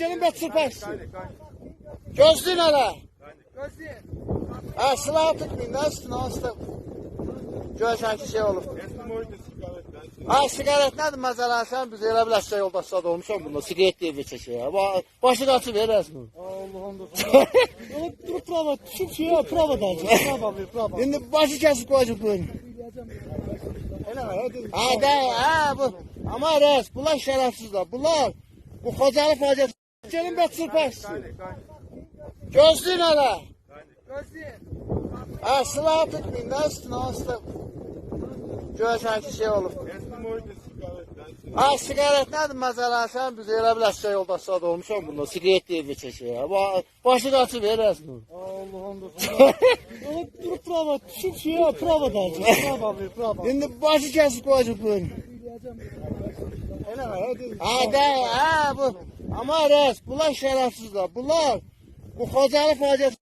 Gelin bet sürpeksin. Gözlüğün hala. Ha silah tıkmayın da üstüne astım. Görsen ki şey olur. Ha sigaret nedir mesela sen biz elə biləsən yoldaşlar da olmuşam bunda sigaret çeşe ya. Ba- Başı kaçı verersin. Allah'ım da Dur prava, şu şey ya prava da alacağım. Prava prava. Şimdi başı koyacak böyle. Hele hadi. Ha ha bu. Ama res bunlar şerefsizler. Bunlar bu kocalı faciası. Gelin bet sürpeksin. Gözlüğün hala. Ha silah tıkmayın da üstüne astım. Görsen ki şey olur. Ha sigaret nedir mesela sen biz elə biləsən yoldaşlar da olmuşam bunda sigaret diye bir çeşe ya. Ba- Başı kaçı verersin. Allah'ım da Dur prava, şu şey ya prava da alacağım. Prava prava. Şimdi başı kesip koyacak böyle. Hele hadi. Ha de ha bu. Ama res bunlar şerefsizler. Bunlar bu kocalı faciası.